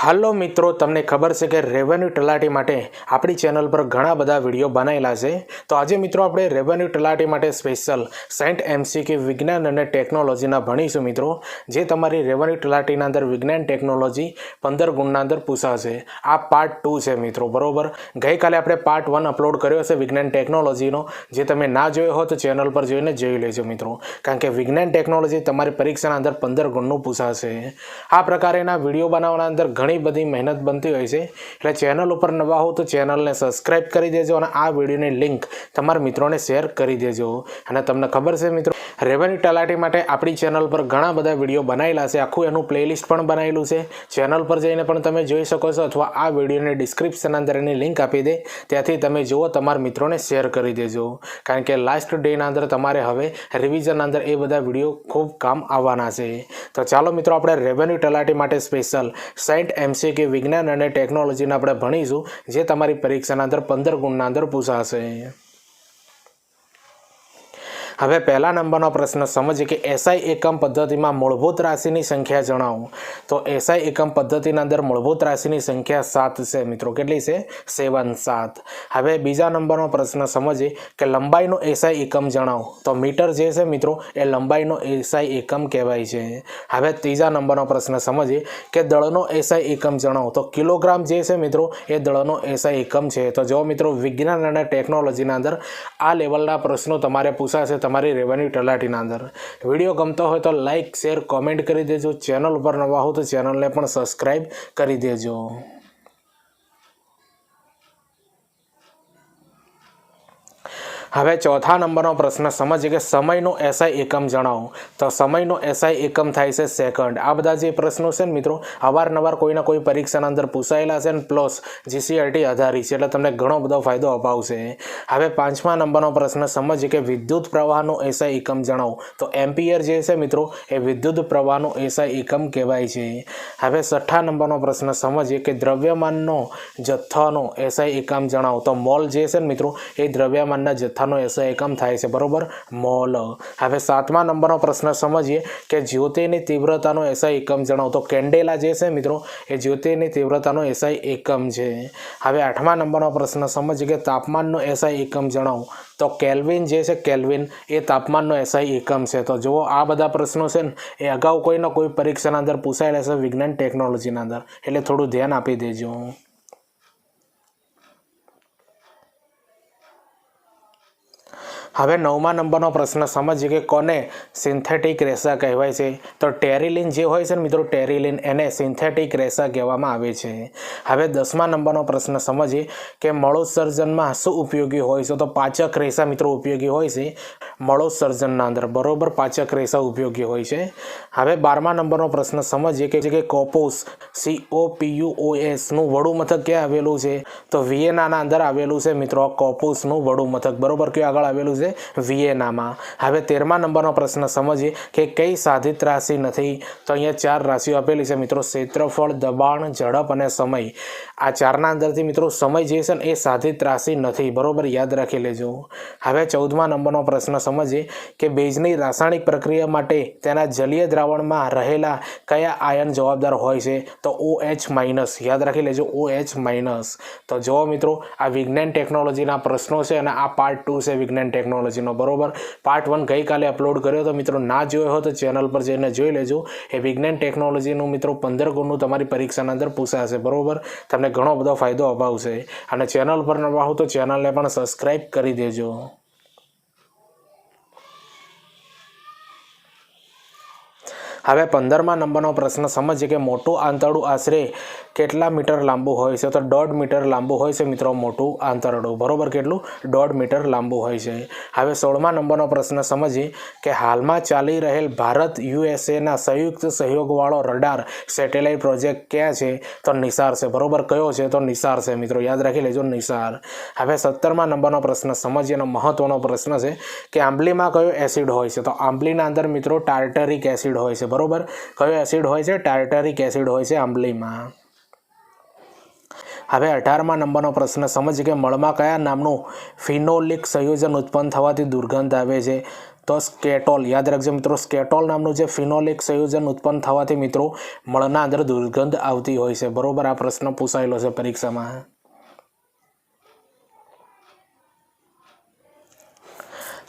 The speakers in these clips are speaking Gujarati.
હાલો મિત્રો, તમને ખબર છે કે રેવન્યુ તલાટી માટે આપણી ચેનલ પર ઘણા બધા વીડિયો બનાવેલા છે. તો આજે મિત્રો આપણે રેવન્યુ તલાટી માટે સ્પેશિયલ સેન્ટ એમસીક્યુ વિજ્ઞાન અને ટેકનોલોજીના ભણીશું મિત્રો, જે તમારી રેવન્યુ તલાટીના અંદર વિજ્ઞાન ટેકનોલોજી પંદર ગુણના અંદર પૂછાશે. આ પાર્ટ ટુ છે મિત્રો, બરોબર? ગઈકાલે આપણે પાર્ટ વન અપલોડ કર્યો છે વિજ્ઞાન ટેકનોલોજીનો જે તમે ના જોયો હો તો ચેનલ પર જોઈને જોઈ લેજો મિત્રો. કારણ કે વિજ્ઞાન ટેકનોલોજી તમારી પરીક્ષાના અંદર પંદર ગુણનું પૂછાશે. આ પ્રકારેના વીડિયો બનાવવાના અંદર ઘણી બધી મહેનત બનતી હોય છે. એટલે ચેનલ ઉપર નવા હો તો ચેનલને સબસ્ક્રાઇબ કરી દેજો અને આ વિડીયોની લિંક તમારા મિત્રોને શેર કરી દેજો. અને તમને ખબર છે મિત્રો, રેવન્યુ તલાટી માટે આપણી ચેનલ પર ઘણા બધા વીડિયો બનાવેલા છે. આખું એનું પ્લેલિસ્ટ પણ બનાવેલું છે. ચેનલ પર જઈને પણ તમે જોઈ શકો છો અથવા આ વિડીયોને ડિસ્ક્રિપ્શન અંદર એની લિંક આપી દે. ત્યાંથી તમે જુઓ, તમારા મિત્રોને શેર કરી દેજો. કારણ કે લાસ્ટ ડેના અંદર તમારે હવે રિવિઝન અંદર એ બધા વીડિયો ખૂબ કામ આવવાના છે. તો ચાલો મિત્રો, આપણે રેવન્યુ તલાટી માટે સ્પેશિયલ સાઇન્ટ એમસીક્યુ વિજ્ઞાન અને ટેકનોલોજીને આપણે ભણીશું, જે તમારી પરીક્ષાના અંદર પંદર ગુણના અંદર પૂછાશે. હવે પહેલા નંબરનો પ્રશ્ન સમજીએ કે એસઆઈ એકમ પદ્ધતિમાં મૂળભૂત રાશિની સંખ્યા જણાવો. તો એસઆઈ એકમ પદ્ધતિના અંદર મૂળભૂત રાશિની સંખ્યા સાત છે. મિત્રો, કેટલી છે? સેવન સાત. હવે બીજા નંબરનો પ્રશ્ન સમજીએ કે લંબાઈનો એસઆઈ એકમ જણાવો. તો મીટર જે છે મિત્રો, એ લંબાઈનો એસઆઈ એકમ કહેવાય છે. હવે ત્રીજા નંબરનો પ્રશ્ન સમજીએ કે દળનો એસઆઈ એકમ જણાવો. તો કિલોગ્રામ જે છે મિત્રો, એ દળનો એસઆઈ એકમ છે. તો જો મિત્રો, વિજ્ઞાન અને ટેકનોલોજીના અંદર આ લેવલના પ્રશ્નો તમારે પૂછાશે. તમારી રેવન્યુ તલાટીના અંદર. વીડિયો ગમતો હોય તો લાઇક શેર કોમેન્ટ કરી દેજો. ચેનલ ઉપર નવા હો તો ચેનલને પણ સબસ્ક્રાઈબ કરી દેજો. હવે ચોથા નંબરનો પ્રશ્ન સમજીએ કે સમયનો એસઆઈ એકમ જણાવો. તો સમયનો એસઆઈ એકમ થાય છે સેકન્ડ આ બધા જે પ્રશ્નો છે ને મિત્રો, અવારનવાર કોઈના કોઈ પરીક્ષાના અંદર પૂછાયેલા છે ને પ્લસ જીસીઆરટી આધારિત છે, એટલે તમને ઘણો બધો ફાયદો અપાવશે. હવે પાંચમા નંબરનો પ્રશ્ન સમજીએ કે વિદ્યુત પ્રવાહનો એસઆઈ એકમ જણાવો. તો એમ્પિયર જે છે મિત્રો, એ વિદ્યુત પ્રવાહનો એસઆઈ એકમ કહેવાય છે. હવે છઠ્ઠા નંબરનો પ્રશ્ન સમજીએ કે દ્રવ્યમાનનો જથ્થાનો એસઆઈ એકમ જણાવો. તો મોલ જે છે ને મિત્રો, એ દ્રવ્યમાનના જથ્થાનો એસો એકમ થાય છે, બરોબર? મોલ. હવે સાતમા નંબરનો પ્રશ્ન સમજીએ કે જ્યોતિની તીવ્રતાનો એસઆઈ એકમ જણાવો. તો કેન્ડેલા જે છે મિત્રો, એ જ્યોતિની તીવ્રતાનો એસઆઈ એકમ છે. હવે આઠમા નંબરનો પ્રશ્ન સમજીએ કે તાપમાનનો એસઆઈ એકમ જણાવો. તો કેલ્વિન જે છે, કેલ્વિન, એ તાપમાનનો એસઆઈ એકમ છે. તો જુઓ, આ બધા પ્રશ્નો છે ને, એ અગાઉ કોઈના કોઈ પરીક્ષાના અંદર પૂછાયેલા છે વિજ્ઞાન ટેકનોલોજીના અંદર. એટલે થોડું ધ્યાન આપી દેજો. હવે નવમા નંબરનો પ્રશ્ન સમજીએ કે કોને સિન્થેટિક રેસા કહેવાય છે? તો ટેરિલિન જે હોય છે ને મિત્રો, ટેરિલિન એને સિન્થેટિક રેસા કહેવામાં આવે છે. હવે દસમા નંબરનો પ્રશ્ન સમજીએ કે મળોત્સર્જનમાં શું ઉપયોગી હોય છે? તો પાચક રેસા મિત્રો ઉપયોગી હોય છે મળોત્સર્જનના અંદર. બરોબર, પાચક રેસા ઉપયોગી હોય છે. હવે બારમા નંબરનો પ્રશ્ન સમજીએ કે કોપોસ સી ઓ પી યુ ઓ એસનું વડું મથક ક્યાં આવેલું છે? તો વિયેનાના અંદર આવેલું છે મિત્રો, કોપોસનું વડું મથક. બરોબર, ક્યાં આગળ આવેલું છે? વિયેનામાં. હવે તેરમા નંબરનો પ્રશ્ન સમજીએ કે કઈ સાધિત રાશિ નથી? તો અહીંયા ચાર રાશિઓ આપેલી છે મિત્રો. ક્ષેત્રફળ, દબાણ, ઝડપ અને સમય. આ ચારના અંદરથી મિત્રો સમય જે છે ને એ સાધિત રાશિ નથી. બરોબર? યાદ રાખી લેજો. હવે ચૌદમા નંબરનો પ્રશ્ન સમજીએ કે ભેજની રાસાયણિક પ્રક્રિયા માટે તેના જલીય દ્રાવણમાં રહેલા કયા આયન જવાબદાર હોય છે? તો ઓ એચ માઇનસ. યાદ રાખી લેજો ઓ એચ માઇનસ. તો જુઓ મિત્રો, આ વિજ્ઞાન ટેકનોલોજીના પ્રશ્નો છે અને આ પાર્ટ ટુ છે વિજ્ઞાન ટેકનોલોજીનો. બરોબર? પાર્ટ વન ગઈકાલે અપલોડ કર્યો તો મિત્રો ના જોયો હોય તો ચેનલ પર જઈને જોઈ લેજો. એ વિજ્ઞાન ટેકનોલોજીનું મિત્રો પંદર ગુણનું તમારી પરીક્ષાના અંદર પૂછાશે. બરોબર? તમને ઘણો બધો ફાયદો અપાવશે. અને ચેનલ પર નવા હો તો ચેનલને પણ સબસ્ક્રાઈબ કરી દેજો. હવે પંદરમા નંબરનો પ્રશ્ન સમજીએ કે મોટું આંતરડું આશરે કેટલા મીટર લાંબુ હોય છે? તો દોઢ મીટર લાંબુ હોય છે મિત્રો, મોટું આંતરડું. બરોબર કેટલું? દોઢ મીટર લાંબુ હોય છે. હવે સોળમા નંબરનો પ્રશ્ન સમજીએ કે હાલમાં ચાલી રહેલ ભારત યુએસએના સંયુક્ત સહયોગવાળો રડાર સેટેલાઇટ પ્રોજેક્ટ ક્યાં છે? તો નિસાર છે. બરોબર કયો છે? તો નિસાર છે મિત્રો. યાદ રાખી લેજો નિસાર. હવે સત્તરમા નંબરનો પ્રશ્ન સમજીએ. એનો મહત્વનો પ્રશ્ન છે કે આંબલીમાં કયો એસિડ હોય છે? તો આંબલીના અંદર મિત્રો, ટાર્ટરિક એસિડ હોય છે. બરોબર? કયો એસિડ હોય છે? ટાર્ટરિક એસિડ હોય છે આંબલીમાં. હવે અઢારમાં નંબરનો પ્રશ્ન સમજીએ કે મળમાં કયા નામનું ફિનોલિક સંયોજન ઉત્પન્ન થવાથી દુર્ગંધ આવે છે? તો સ્કેટોલ, યાદ રાખજો મિત્રો, સ્કેટોલ નામનું જે ફિનોલિક સંયોજન ઉત્પન્ન થવાથી મિત્રો, મળના અંદર દુર્ગંધ આવતી હોય છે. બરોબર? આ પ્રશ્ન પૂછાયેલો છે પરીક્ષામાં.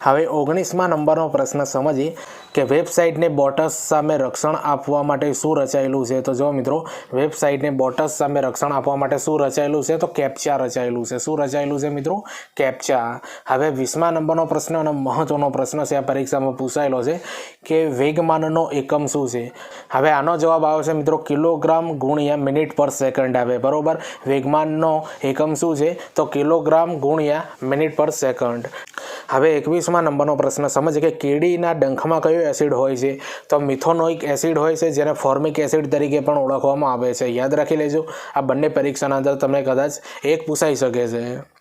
હવે ઓગણીસમાં નંબરનો પ્રશ્ન સમજીએ કે વેબસાઇટને બોટસ સામે રક્ષણ આપવા માટે શું રચાયેલું છે? તો જો મિત્રો, વેબસાઇટને બોટસ સામે રક્ષણ આપવા માટે શું રચાયેલું છે? તો કેપ્ચા રચાયેલું છે. શું રચાયેલું છે મિત્રો? કેપ્ચા. હવે વીસમા નંબરનો પ્રશ્ન અને મહત્વનો પ્રશ્ન છે, આ પરીક્ષામાં પૂછાયેલો છે કે વેગમાનનો એકમ શું છે? હવે આનો જવાબ આવશે મિત્રો, કિલોગ્રામ ગુણ્યા મિનિટ પર સેકન્ડ આવે. બરોબર? વેગમાનનો એકમ શું છે? તો કિલોગ્રામ ગુણ્યા મિનિટ પર સેકન્ડ. હવે એકવીસમા નંબરનો પ્રશ્ન સમજે કે કેડીના ડંખમાં કયો એસિડ હોય છે. તો મિથોનોઇક એસિડ હોય છે, જેને ફોર્મિક એસિડ તરીકે પણ ઓળખવામાં આવે છે. યાદ રાખી લેજો. આ બંને પરીક્ષાના અંદર તમને કદાચ એક પૂછાઈ શકે છે.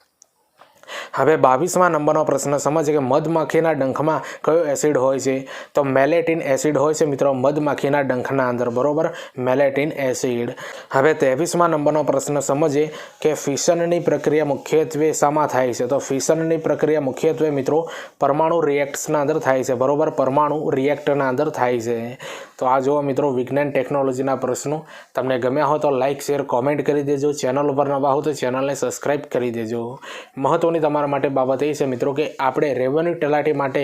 હવે બાવીસમાં નંબરનો પ્રશ્ન સમજે કે મધમાખીના ડંખમાં કયો એસિડ હોય છે? તો મેલેટિન એસિડ હોય છે મિત્રો મધમાખીના ડંખના અંદર, બરોબર? Melittin acid. હવે ત્રેવીસમાં નંબરનો પ્રશ્ન સમજીએ કે ફિશનની પ્રક્રિયા મુખ્યત્વે શામાં થાય છે. તો ફિશનની પ્રક્રિયા મુખ્યત્વે મિત્રો પરમાણુ રિએક્ટ્સના અંદર થાય છે, બરોબર? પરમાણુ રિએક્ટના અંદર થાય છે. તો આ જુઓ મિત્રો, વિજ્ઞાન ટેકનોલોજીના પ્રશ્નો. તમને ગમ્યા હોય તો લાઇક શેર, કોમેન્ટ કરી દેજો. ચેનલ ઉપર નવા હો તો ચેનલને સબસ્ક્રાઇબ કરી દેજો. મહત્ત્વની તમારા માટે બાબત એ છે મિત્રો કે આપણે રેવન્યુ તલાટી માટે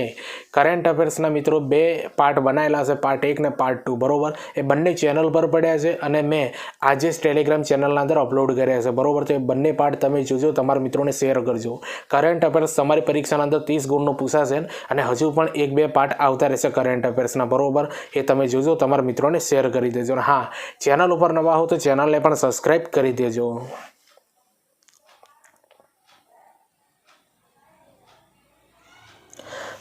કરંટ અફેર્સના મિત્રો બે પાર્ટ બનાવેલા છે પાર્ટ એક ને પાર્ટ ટુ બરોબર? એ બંને ચેનલ પર પડ્યા છે અને મેં આજે જ ટેલિગ્રામ ચેનલના અંદર અપલોડ કર્યા છે, બરોબર? તો એ બંને પાર્ટ તમે જોજો, તમારા મિત્રોને શેર કરજો. કરંટ અફેર્સ તમારી પરીક્ષાના અંદર ત્રીસ ગુણનું પૂછાશે અને હજુ પણ એક બે પાર્ટ આવતા રહેશે કરંટ અફેર્સના બરોબર? એ તમે જોજો, તમારા મિત્રોને શેર કરી દેજો. હા ચેનલ ઉપર નવા હો તો ચેનલને પણ સબસ્ક્રાઇબ કરી દેજો.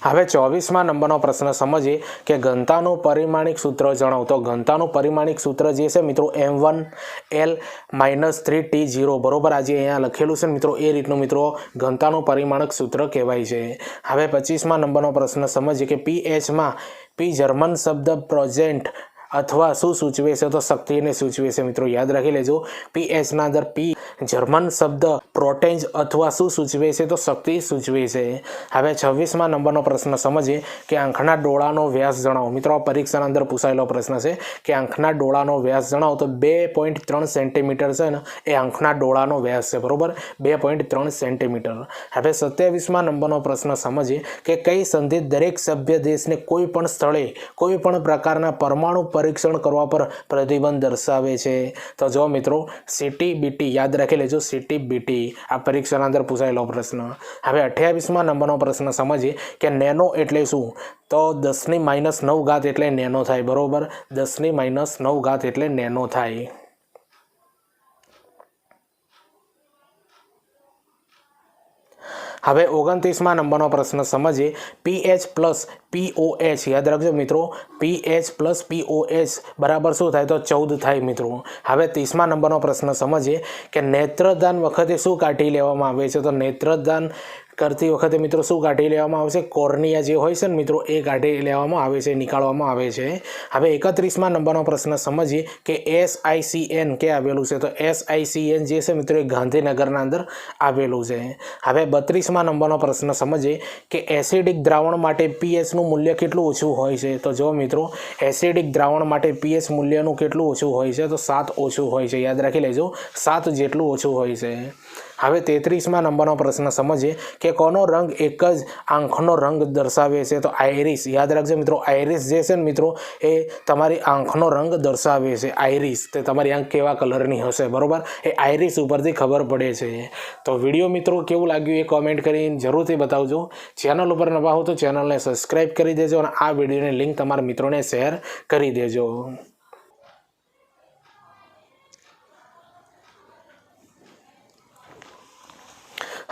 હવે ચોવીસમાં નંબરનો પ્રશ્ન સમજીએ કે ઘનતાનું પરિમાણિક સૂત્ર જણાવો. તો ઘનતાનું પરિમાણિક સૂત્ર જે છે મિત્રો M one L minus three T zero બરોબર? આજે અહીંયા લખેલું છે મિત્રો, એ રીતનું મિત્રો ઘનતાનું પરિમાણક સૂત્ર કહેવાય છે. હવે પચીસમાં નંબરનો પ્રશ્ન સમજીએ કે પી એચમાં પી જર્મન શબ્દ પ્રોજેન્ટ અથવા શું સૂચવે છે? તો શક્તિને સૂચવે છે મિત્રો. યાદ રાખી લેજો. પી એચના અંદર પી જર્મન શબ્દ પ્રોટેન્જ અથવા શું સૂચવે છે તો શક્તિ સૂચવે છે. હવે છવ્વીસમાં નંબરનો પ્રશ્ન સમજીએ કે આંખના ડોળાનો વ્યાસ જણાવો. મિત્રો પરીક્ષાના અંદર પૂછાયેલો પ્રશ્ન છે કે આંખના ડોળાનો વ્યાસ જણાવો તો બે પોઈન્ટ ત્રણ સેન્ટીમીટર છે ને, એ આંખના ડોળાનો વ્યાસ છે. બરાબર? બે પોઈન્ટ ત્રણ સેન્ટીમીટર. હવે સત્યાવીસમાં નંબરનો પ્રશ્ન સમજીએ કે કઈ સંધિ દરેક સભ્ય દેશને કોઈ પણ સ્થળે, કોઈ પણ પ્રકારના પરમાણુ પરીક્ષણ કરવા પર પ્રતિબંધ દર્શાવે છે? તો જો મિત્રો સીટી બીટી યાદ રાખી લેજો સીટી બીટી આ પરીક્ષાના અંદર પૂછાયેલો પ્રશ્ન. હવે અઠ્યાવીસમાં નંબરનો પ્રશ્ન સમજીએ કે નેનો એટલે શું? તો દસની માઇનસ નવ ઘાત એટલે નેનો થાય, બરાબર? દસની માઇનસ નવ ઘાત એટલે નેનો થાય. હવે ઓગણત્રીસમાં નંબરનો પ્રશ્ન સમજીએ. પીએચ પ્લસ પીઓએચ યાદ રાખજો મિત્રો પીએચ પ્લસ પીઓએચ બરાબર શું થાય તો ચૌદ થાય મિત્રો. હવે ત્રીસમાં નંબરનો પ્રશ્ન સમજીએ કે નેત્રદાન વખતે શું કાઢી લેવામાં આવે છે? તો નેત્રદાન કરતી વખતે મિત્રો શું કાઢી લેવામાં આવશે? કોર્નિયા જે હોય છે ને મિત્રો, એ કાઢી લેવામાં આવે છે, નીકાળવામાં આવે છે. હવે એકત્રીસમાં નંબરનો પ્રશ્ન સમજીએ કે એસ આઈસીએન કે આવેલું છે? તો એસ આઈસીએન જે છે મિત્રો, એ ગાંધીનગરના અંદર આવેલું છે. હવે બત્રીસમાં નંબરનો પ્રશ્ન સમજીએ કે એસિડિક દ્રાવણ માટે પીએચનું મૂલ્ય કેટલું ઓછું હોય છે? તો જો મિત્રો, એસિડિક દ્રાવણ માટે પીએચ મૂલ્યનું કેટલું ઓછું હોય છે? તો સાત ઓછું હોય છે. યાદ રાખી લેજો, સાત જેટલું ઓછું હોય છે. હવે તેત્રીસમાં નંબરનો પ્રશ્ન સમજીએ કે કોનો રંગ એક જ આંખનો રંગ દર્શાવે છે? તો આઈરિસ યાદ રાખજો મિત્રો આઈરિસ જે છે ને મિત્રો, એ તમારી આંખનો રંગ દર્શાવે છે. આઈરિસ તે તમારી આંખ કેવા કલરની હશે? બરાબર? એ આઈરિસ ઉપરથી ખબર પડે છે. તો વીડિયો મિત્રો કેવું લાગ્યું એ કોમેન્ટ કરીને જરૂરથી બતાવજો. ચેનલ ઉપર નવા હો તો ચેનલને સબસ્ક્રાઈબ કરી દેજો અને આ વિડીયોની લિંક તમારા મિત્રોને શેર કરી દેજો.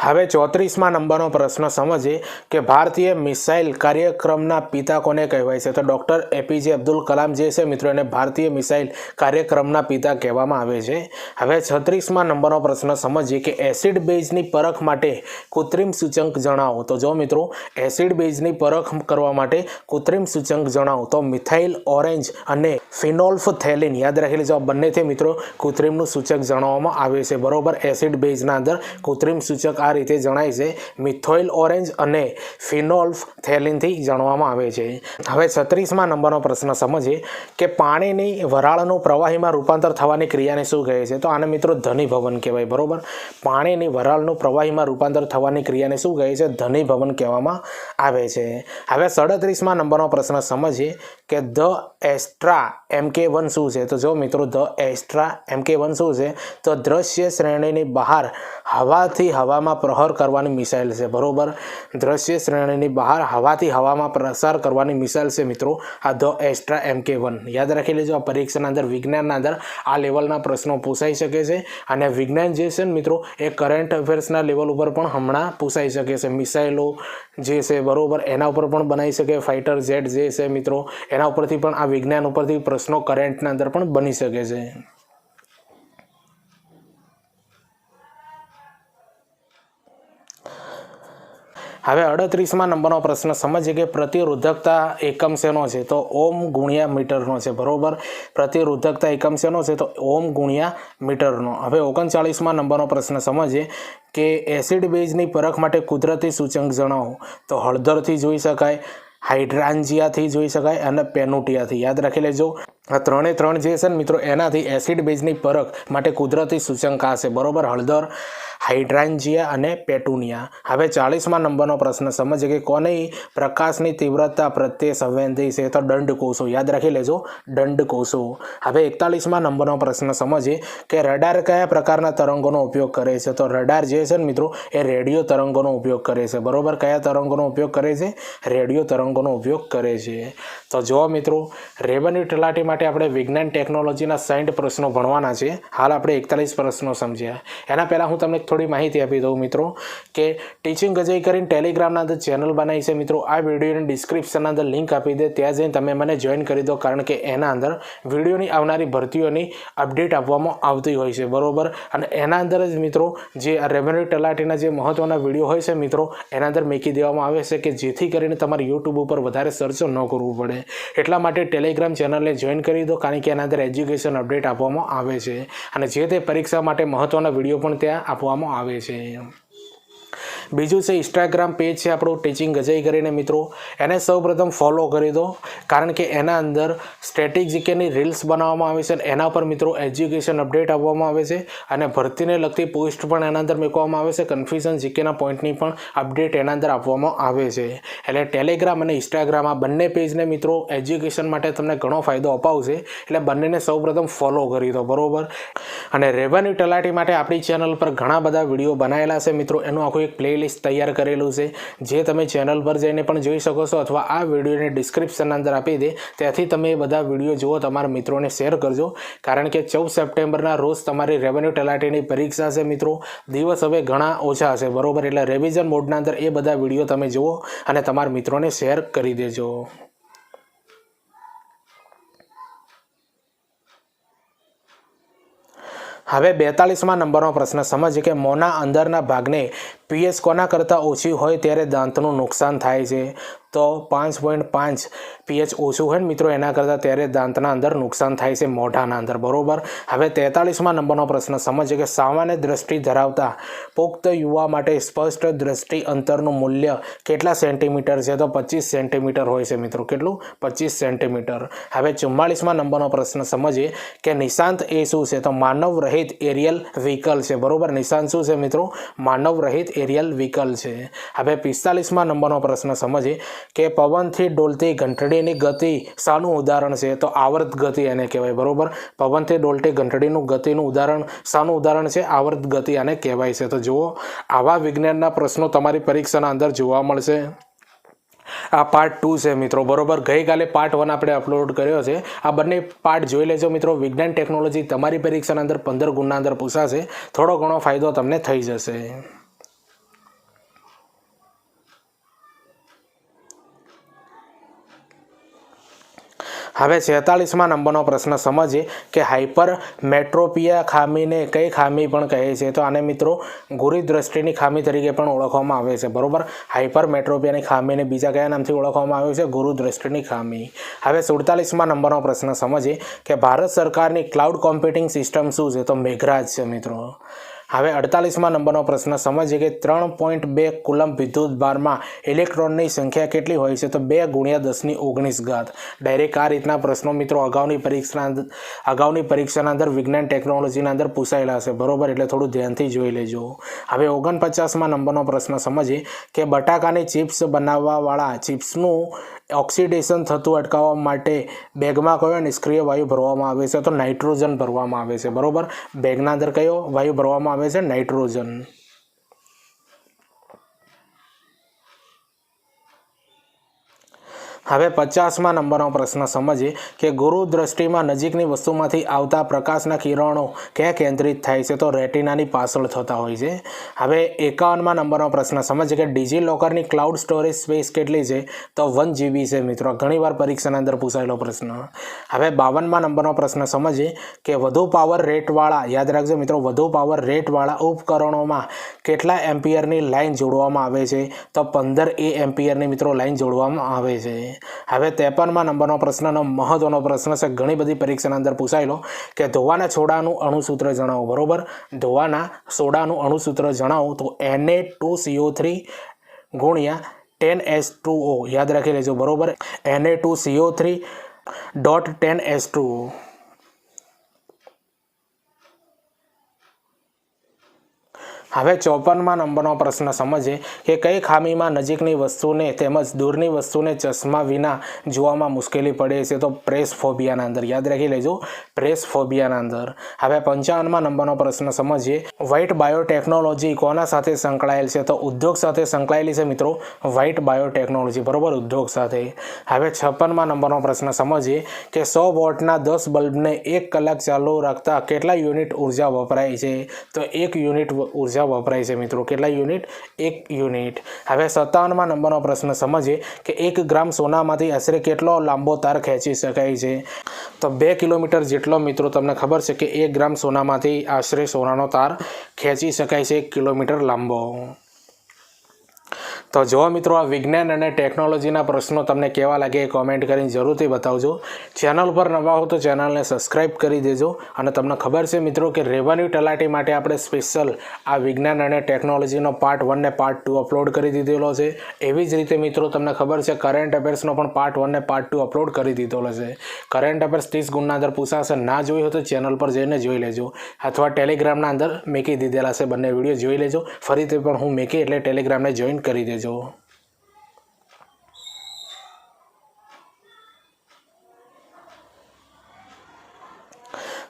હવે ચોત્રીસમાં નંબરનો પ્રશ્ન સમજીએ કે ભારતીય મિસાઇલ કાર્યક્રમના પિતા કોને કહેવાય છે? તો ડૉક્ટર એપીજે અબ્દુલ કલામ જે છે, મિત્રો, એને ભારતીય મિસાઇલ કાર્યક્રમના પિતા કહેવામાં આવે છે. હવે છત્રીસમાં નંબરનો પ્રશ્ન સમજીએ કે એસિડ બેઝની પરખ માટે કૃત્રિમ સૂચક જણાવો. તો જો મિત્રો, એસિડ બેઝની પરખ કરવા માટે કૃત્રિમ સૂચક જણાવો. તો મિથાઇલ, ઓરેન્જ અને ફિનોલ્ફ થેલિન યાદ રાખી લેજો બંનેથી મિત્રો કૃત્રિમનું સૂચક જણાવવામાં આવે છે. બરોબર? એસિડ બેઝના અંદર કૃત્રિમ સૂચક આ રીતે જણાય છે. મિથોઇલ ઓરેન્જ અને ફિનોલ્ફ થેલિનથી જાણવામાં આવે છે. હવે છત્રીસમાં નંબરનો પ્રશ્ન સમજીએ કે પાણીની વરાળનું પ્રવાહીમાં રૂપાંતર થવાની ક્રિયાને શું કહે છે? તો આને મિત્રો ધનીભવન કહેવાય, બરાબર? પાણીની વરાળનું પ્રવાહીમાં રૂપાંતર થવાની ક્રિયાને શું કહે છે? ધનીભવન કહેવામાં આવે છે. હવે સડત્રીસમાં નંબરનો પ્રશ્ન સમજીએ કે ધ એસ્ટ્રા એમ કે વન શું છે? તો જો મિત્રો ધ એસ્ટ્રા એમ કે વન શું છે? તો દ્રશ્ય શ્રેણીની બહાર હવાથી હવામાં પ્રહાર કરવાની મિસાઇલ છે. બરોબર? દ્રશ્ય શ્રેણીની બહાર હવાથી હવામાં પ્રસાર કરવાની મિસાઇલ છે મિત્રો. આ ધ એસ્ટ્રા એમ કે વન. યાદ રાખી લેજો, આ પરીક્ષાના અંદર, વિજ્ઞાનના અંદર આ લેવલના પ્રશ્નો પૂછાઈ શકે છે અને વિજ્ઞાન જે છે ને મિત્રો, એ કરંટ અફેર્સના લેવલ ઉપર પણ હમણાં પૂછાઈ શકે છે. મિસાઇલો જે છે, બરોબર, એના ઉપર પણ બનાવી શકે. ફાઇટર જેટ જે છે મિત્રો, એના ઉપરથી પણ આ વિજ્ઞાન ઉપરથી પ્રશ્નો કરંટના અંદર પણ બની શકે છે. હવે અડત્રીસમાં નંબરનો પ્રશ્ન સમજીએ કે પ્રતિરોધકતા એકમ શેનો છે? તો ઓમ ગુણ્યા મીટરનો છે, બરોબર? પ્રતિરોધકતા એકમ શેનો છે? તો ઓમ ગુણ્યા મીટરનો. હવે ઓગણચાળીસમાં નંબરનો પ્રશ્ન સમજીએ કે એસિડ બેઝની પરખ માટે કુદરતી સૂચક જણાવો. તો હળદરથી જોઈ શકાય, હાઇડ્રાન્જિયાથી જોઈ શકાય અને પેનુટિયાથી. યાદ રાખી લેજો. આ ત્રણે ત્રણ જે છે ને મિત્રો, એનાથી એસિડ બેઝની પરખ માટે કુદરતી સૂચક હશે. બરોબર? હળદર હાઇડ્રાન્જિયા અને પેટુનિયા હવે ચાલીસમાં નંબરનો પ્રશ્ન સમજે કે કોની પ્રકાશની તીવ્રતા પ્રત્યે સંવેદી છે? તો દંડકોષો. યાદ રાખી લેજો, દંડકોષો. હવે એકતાલીસમાં નંબરનો પ્રશ્ન, સમજીએ કે રડાર કયા પ્રકારના તરંગોનો ઉપયોગ કરે છે? તો રડાર જે છે ને મિત્રો, એ રેડિયો તરંગોનો ઉપયોગ કરે છે. બરોબર? કયા તરંગોનો ઉપયોગ કરે છે? રેડિયો તરંગોનો ઉપયોગ કરે છે. તો જો મિત્રો, રેવન્યુ તલાટી માટે આપણે વિજ્ઞાન ટેકનોલોજીના સાઈઠ પ્રશ્નો ભણવાના છે. હાલ આપણે એકતાલીસ પ્રશ્નો સમજ્યા. એના પહેલાં હું તમને થોડી માહિતી આપી દઉં મિત્રો, કે ટીચિંગ અજય કરીને ટેલિગ્રામના અંદર ચેનલ બનાવી છે મિત્રો. આ વિડીયોની ડિસ્ક્રિપ્શનના અંદર લિંક આપી દે. ત્યાં જઈને તમે મને જોઈન કરી દો, કારણ કે એના અંદર વિડીયોની આવનારી ભરતીઓની અપડેટ આપવામાં આવતી હોય છે. બરોબર? અને એના અંદર જ મિત્રો, જે રેવન્યુ તલાટીના જે મહત્ત્વના વીડિયો હોય છે મિત્રો, એના અંદર મૂકી દેવામાં આવે છે કે જેથી કરીને તમારે યુટ્યુબ ઉપર વધારે સર્ચ ન કરવું પડે. એટલા માટે ટેલિગ્રામ ચેનલને જોઈન કરી દો, કારણ કે એના અંદર એજ્યુકેશન અપડેટ આપવામાં આવે છે. અને જે તે પરીક્ષા માટે મહત્ત્વના વીડિયો પણ ત્યાં આપવામાં આવે છે. બીજું છે ઇન્સ્ટાગ્રામ પેજ છે આપણું ટીચિંગ અજય કરીને મિત્રો. એને સૌપ્રથમ ફોલો કરી દો, કારણ કે એના અંદર સ્ટેટિક જીકેની રીલ્સ બનાવવામાં આવે છે અને એના પર મિત્રો એજ્યુકેશન અપડેટ આપવામાં આવે છે અને ભરતીને લગતી પોસ્ટ પણ એના અંદર મૂકવામાં આવે છે. કન્ફ્યુઝન જીકેના પોઈન્ટની પણ અપડેટ એના અંદર આપવામાં આવે છે. એટલે ટેલિગ્રામ અને ઇન્સ્ટાગ્રામ આ બંને પેજને મિત્રો એજ્યુકેશન માટે તમને ઘણો ફાયદો અપાવશે. એટલે બંનેને સૌપ્રથમ ફોલો કરી દો, બરોબર? અને રેવન્યુ તલાટી માટે આપણી ચેનલ પર ઘણા બધા વીડિયો બનાવેલા છે મિત્રો. એનું આખું એક પ્લેલિસ્ટ તૈયાર કરેલું છે. જે તમે ચેનલ પર જઈને પણ જોઈ શકો છો અથવા આ વિડીયોને ડિસ્ક્રિપ્શનના અંદર આપી દે. ત્યાંથી તમે એ બધા વીડિયો જુઓ, તમારા મિત્રોને શેર કરજો. કારણ કે ચૌદ સપ્ટેમ્બરના રોજ તમારી રેવન્યુ તલાટીની પરીક્ષા છે મિત્રો. દિવસ હવે ઘણા ઓછા છે બરોબર? એટલે રેવિઝન મોડના અંદર એ બધા વીડિયો તમે જુઓ અને તમારા મિત્રોને શેર કરી દેજો. હવે બેતાલીસમાં નંબરનો પ્રશ્ન. સમજીએ કે મોંના અંદરના ભાગને પીએસ કોના કરતાં ઓછી હોય ત્યારે દાંતનું નુકસાન થાય છે? તો પાંચ પોઈન્ટ પાંચ પીએચ ઓછું હોય ને મિત્રો, એના કરતાં ત્યારે દાંતના અંદર નુકસાન થાય છે મોઢાના અંદર, બરોબર? હવે તેતાળીસમાં નંબરનો પ્રશ્ન સમજે કે સામાન્ય દ્રષ્ટિ ધરાવતા પુખ્ત યુવા માટે સ્પષ્ટ દ્રષ્ટિ અંતરનું મૂલ્ય કેટલા સેન્ટીમીટર છે? તો પચીસ સેન્ટીમીટર હોય છે મિત્રો, કેટલું? પચીસ સેન્ટીમીટર. હવે ચુમ્માળીસમાં નંબરનો પ્રશ્ન, સમજીએ કે નિશાંત એ શું છે? તો માનવ રહિત એરિયલ વ્હીકલ છે, બરોબર? નિશાંત શું છે મિત્રો? માનવ રહિત એરિયલ વ્હીકલ છે. હવે પિસ્તાલીસમાં નંબરનો પ્રશ્ન, સમજીએ કે પવનથી ડોલતી ઘંટડીની ગતિ શાનું ઉદાહરણ છે. તો આવર્ત ગતિ એને કહેવાય, બરાબર? પવનથી ડોલતી ઘંટડીનું ગતિનું ઉદાહરણ શાનું ઉદાહરણ છે, આવર્ત ગતિ આને કહેવાય છે. તો જુઓ, આવા વિજ્ઞાનના પ્રશ્નો તમારી પરીક્ષાના અંદર જોવા મળશે. આ પાર્ટ ટુ છે મિત્રો, બરોબર? ગઈકાલે પાર્ટ વન આપણે અપલોડ કર્યો છે. આ બંને પાર્ટ જોઈ લેજો મિત્રો. વિજ્ઞાન ટેકનોલોજી તમારી પરીક્ષાના અંદર પંદર ગુણના અંદર પૂછાશે. થોડો ઘણો ફાયદો તમને થઈ જશે. હવે છેતાલીસમાં નંબરનો પ્રશ્ન સમજીએ કે હાઇપર મેટ્રોપિયા ખામીને કઈ ખામી પણ કહે છે? તો આને મિત્રો ગુરી દ્રષ્ટિની ખામી તરીકે પણ ઓળખવામાં આવે છે. બરાબર? હાઇપર મેટ્રોપિયાની ખામીને બીજા કયા નામથી ઓળખવામાં આવે છે? ગુરુ દ્રષ્ટિની ખામી. હવે સુડતાલીસમાં નંબરનો પ્રશ્ન સમજીએ કે ભારત સરકારની ક્લાઉડ કોમ્પ્યુટિંગ સિસ્ટમ શું છે? તો મેઘરાજ છે મિત્રો. હવે અડતાલીસમાં નંબરનો પ્રશ્ન, સમજીએ કે ત્રણ પોઈન્ટ બે કુલમ વિદ્યુત બારમાં ઇલેક્ટ્રોનની સંખ્યા કેટલી હોય છે? તો બે ગુણ્યા દસની ઓગણીસ ઘાત. ડાયરેક્ટ આ રીતના પ્રશ્નો મિત્રો અગાઉની પરીક્ષા અગાઉની પરીક્ષાના અંદર વિજ્ઞાન ટેકનોલોજીના અંદર પૂછાયેલા હશે બરોબર? એટલે થોડું ધ્યાનથી જોઈ લેજો. હવે ઓગણપચાસમાં નંબરનો પ્રશ્ન, સમજીએ કે બટાકાની ચિપ્સ બનાવવાવાળા, ચિપ્સનું ઓક્સિડેશન થતું અટકાવવા માટે બેગમાં કયો નિષ્ક્રિય વાયુ ભરવામાં આવે છે? તો નાઇટ્રોજન ભરવામાં આવે છે. બરોબર? બેગના અંદર કયો વાયુ ભરવામાં આવે છે? નાઇટ્રોજન. હવે પચાસમાં નંબરનો પ્રશ્ન સમજીએ કે ગુરુ દ્રષ્ટિમાં નજીકની વસ્તુમાંથી આવતા પ્રકાશના કિરણો ક્યાં કેન્દ્રિત થાય છે તો રેટિનાની પાછળ થતા હોય છે. હવે એકાવનમાં નંબરનો પ્રશ્ન સમજીએ કે ડિજિલોકરની ક્લાઉડ સ્ટોરેજ સ્પેસ કેટલી છે તો વન જીબી છે મિત્રો. ઘણીવાર પરીક્ષાના અંદર પૂછાયેલો પ્રશ્ન. હવે બાવનમાં નંબરનો પ્રશ્ન સમજીએ કે વધુ પાવર રેટવાળા, યાદ રાખજો મિત્રો, વધુ પાવર રેટવાળા ઉપકરણોમાં કેટલા એમ્પિયરની લાઇન જોડવામાં આવે છે? તો પંદર એ એમ્પિયરની મિત્રો લાઇન જોડવામાં આવે છે. હવે ત્રેપનમાં નંબરનો પ્રશ્નનો મહત્વનો પ્રશ્ન છે, ઘણી બધી પરીક્ષાના અંદર પૂછાયેલો કે ધોવાના છોડાનું અણુસૂત્ર જણાવો, બરોબર? ધોવાના સોડાનું અણુસૂત્ર જણાવો, તો એને ટુ સીઓ થ્રી ગુણ્યા ટેન એસ ટુ ઓ યાદ રાખી લેજો, બરોબર? એને two CO three dot ten S two O હવે ચોપનમાં નંબરનો પ્રશ્ન સમજીએ કે કઈ ખામીમાં નજીકની વસ્તુને તેમજ દૂરની વસ્તુને ચશ્મા વિના જોવામાં મુશ્કેલી પડે છે તો પ્રેસ ફોબિયાના અંદર. યાદ રાખી લેજો, પ્રેસ ફોબિયાના અંદર. હવે પંચાવનમાં નંબરનો પ્રશ્ન સમજીએ. વ્હાઇટ બાયોટેકનોલોજી કોના સાથે સંકળાયેલ છે? તો ઉદ્યોગ સાથે સંકળાયેલી છે મિત્રો વ્હાઇટ બાયોટેકનોલોજી બરોબર, ઉદ્યોગ સાથે. હવે છપ્પનમાં નંબરનો પ્રશ્ન સમજીએ કે સો વોટના દસ બલ્બને એક કલાક ચાલુ રાખતા કેટલા યુનિટ ઊર્જા વપરાય છે? તો એક યુનિટ ઊર્જા વપરાય છે મિત્રો? કેટલા યુનિટ? એક યુનિટ. હવે સત્તાવનમાં નંબરનો પ્રશ્ન સમજીએ કે એક ગ્રામ સોનામાંથી આશરે કેટલો લાંબો તાર ખેંચી શકાય છે? તો બે કિલોમીટર જેટલો મિત્રો તમને ખબર છે કે એક ગ્રામ સોનામાંથી આશરે સોનાનો તાર ખેંચી શકાય છે એક કિલોમીટર લાંબો. તો જો મિત્રો, આ વિજ્ઞાન અને ટેકનોલોજીના પ્રશ્નો તમને કેવા લાગે એ કોમેન્ટ કરીને જરૂરથી બતાવજો. ચેનલ પર નવા હો તો ચેનલને સબસ્ક્રાઇબ કરી દેજો અને તમને ખબર છે મિત્રો કે રેવન્યુ તલાટી માટે આપણે સ્પેશિયલ આ વિજ્ઞાન અને ટેકનોલોજીનો પાર્ટ વન ને પાર્ટ ટુ અપલોડ કરી દીધેલો છે. એવી જ રીતે મિત્રો, તમને ખબર છે કરંટ અફેર્સનો પણ પાર્ટ વન ને પાર્ટ ટુ અપલોડ કરી દીધેલો છે. કરંટ અફેર્સ ત્રીસ ગુણના અંદર પૂછાશે. ના જોઈ હોય તો ચેનલ પર જઈને જોઈ લેજો. અથવા ટેલિગ્રામના અંદર મેકી દીધેલા છે. બંને વીડિયો જોઈ લેજો. ફરીથી પણ હું મેકી એટલે ટેલિગ્રામને જોઈન કરી દેજો.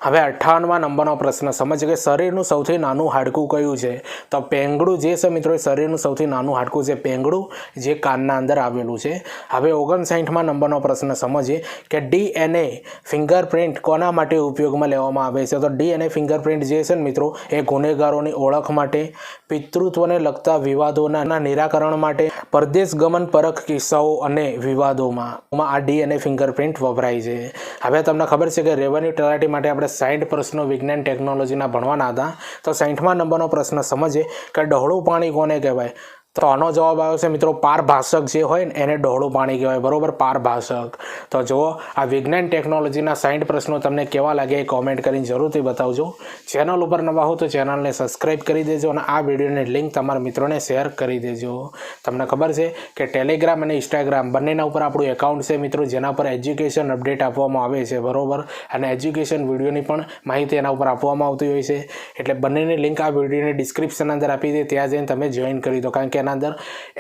હવે અઠ્ઠાવનમાં નંબરનો પ્રશ્ન. સમજ કે શરીરનું સૌથી નાનું હાડકું કયું છે? તો પેંગડું જે છે મિત્રો શરીરનું સૌથી નાનું હાડકું છે પેંગડું, જે કાનના અંદર આવેલું છે. હવે ઓગણસાઠમાં નંબરનો પ્રશ્ન. સમજીએ કે ડીએનએ ફિંગરપ્રિન્ટ કોના માટે ઉપયોગમાં લેવામાં આવે છે? તો ડીએનએ ફિંગરપ્રિન્ટ જે છે ને મિત્રો, એ ગુનેગારોની ઓળખ માટે, પિતૃત્વને લગતા વિવાદોના નિરાકરણ માટે, પરદેશ ગમન પરખ કિસ્સાઓ અને વિવાદોમાં. આ ડીએનએ ફિંગરપ્રિન્ટ વપરાય છે. હવે તમને ખબર છે કે રેવન્યુ તલાટી માટે આપણે સાઠ પ્રશ્નો વિજ્ઞાન ટેકનોલોજીના ભણવાના હતા. તો સાઠમા નંબરનો પ્રશ્ન સમજીએ કે ડહોળું પાણી કોને કહેવાય? તો આનો જવાબ આવ્યો છે, મિત્રો. પારભાષક જે હોય ને, એને ડહોળું પાણી કહેવાય. બરોબર? પારભાષક તો જુઓ, આ વિજ્ઞાન ટેકનોલોજીના સાઠ પ્રશ્નો તમને કેવા લાગે એ કોમેન્ટ કરીને જરૂરથી બતાવજો. ચેનલ ઉપર નવા હો તો ચેનલને સબસ્ક્રાઇબ કરી દેજો અને આ વિડીયોની લિંક તમારા મિત્રોને શેર કરી દેજો. તમને ખબર છે કે ટેલિગ્રામ અને ઇન્સ્ટાગ્રામ બંનેના ઉપર આપણું એકાઉન્ટ છે, મિત્રો, જેના પર એજ્યુકેશન અપડેટ આપવામાં આવે છે. બરોબર? અને એજ્યુકેશન વિડીયોની પણ માહિતી એના ઉપર આપવામાં આવતી હોય છે. એટલે બંનેની લિંક આ વિડીયોની ડિસ્ક્રિપ્શન અંદર આપી દે. ત્યાં જઈને તમે જોઈન કરી દો. કારણ કે એના અંદર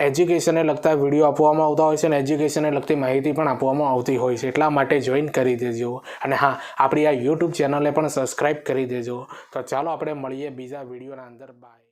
એજ્યુકેશનને લગતા વીડિયો આપવામાં આવતા હોય છે અને એજ્યુકેશનને લગતી માહિતી પણ આપવામાં આવતી હોય છે. એટલા માટે જોઈન કરી દેજો. અને હા, આપણી આ યુટ્યુબ ચેનલને પણ સબસ્ક્રાઈબ કરી દેજો. તો ચાલો આપણે મળીએ બીજા વિડીયોના અંદર. બાય